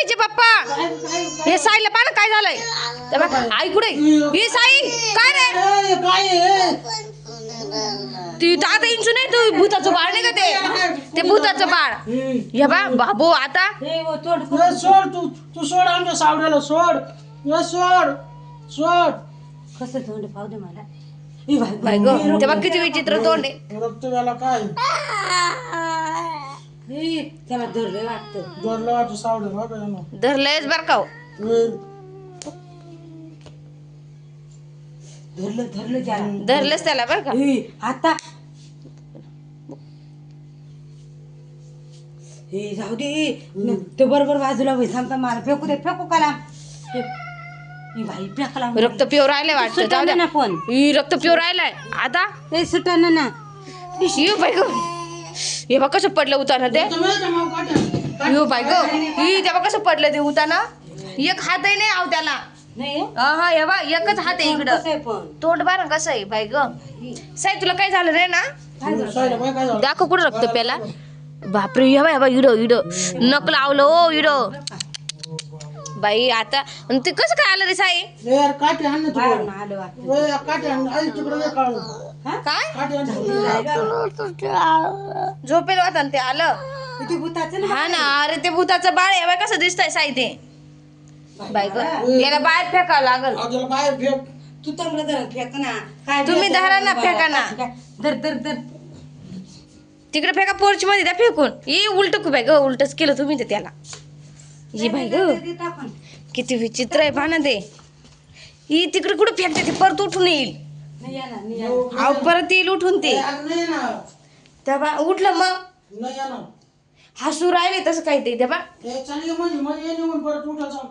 साईचे पप्पा. हे साईला पाहा ना काय झालंय. ते बघ, आई कुठे ही साई काय रे? काय आहे? ती दादा इंचू नाही तू भूताचं बाळ नाही का ते? ते भूताचं बाळ. हे बा बाबू आता? सोड तू तू सोड आमच्या सावड्याला सोड. हे सोड सोड. कसं तोंड पाहू दे मला? बाय ग तेव्हा किती विचित्र तोंड आहे. रक्त काय? हे, त्याला धरलं वाटतं जोडलं वाटतं सावड्याला बघा यानं. धरलंयच बर का हो. धरलं धरलं त्याला. धरलंच त्याला बर का. हे, आता. हे जाऊ दे. न, ते बरोबर बाजूला होईल. थांबता मला फेकू दे. फेकू कला. ही भाई फेकला रक्त पिऊ राहिलंय वाटतं. जाऊ सुटाना द्या. ना पण. ही रक्त पिऊ राहिलाय. आता? ते सुटाना ना. बाय ग. हे बा कसं पडलं उताना ते. यो बाय ग ही तेव्हा कसं पडलं ते उताना एक हातही नाही आव त्याला. नाही हा. हा हे बा एकच हात आहे इकडं. तोंड बार कसं आहे बाय ग? साई तुला काय झालं रे ना? दाखव कुठं रक्त प्याला बापरे हे बाय इड इड. नक लावलं ओ इड. बाई आता ते कसं काय आलं रे साई? हे काटे आण ना बाहेर तिकडे आलं वाटतं. हे काटे आण काय. झोपेल होता ना ते आलं. किती भूताचं ना? हा ना अरे ते भूताचं बाळ आहे बाय कसं दिसतंय साई ते बाई ग याला बाहेर फेकावं लागल. बाहेर फेक. तू चांगलं धर फेक ना. काय तुम्ही धरा ना, फेका ना. धर धर धर. तिकडे फेका पोर्च मध्ये द्या फेकून. ये उलट बाय ग उलटच केलं तुम्ही ते त्याला. ये बाई ग. ते टाकून. किती विचित्र आहे पहा ना ते ही तिकडे कुठं फेकते ते? परत उठून येईल. नाही येणार, नाही येणार. अहो परत येईल उठून ते. नाही येणार. तेव्हा उठलं मग. नाही येणार. हसू राहिले तसं काही ते तेव्हा हे चालेल म्हणजे म्हणजे ये निघून परत उठायचं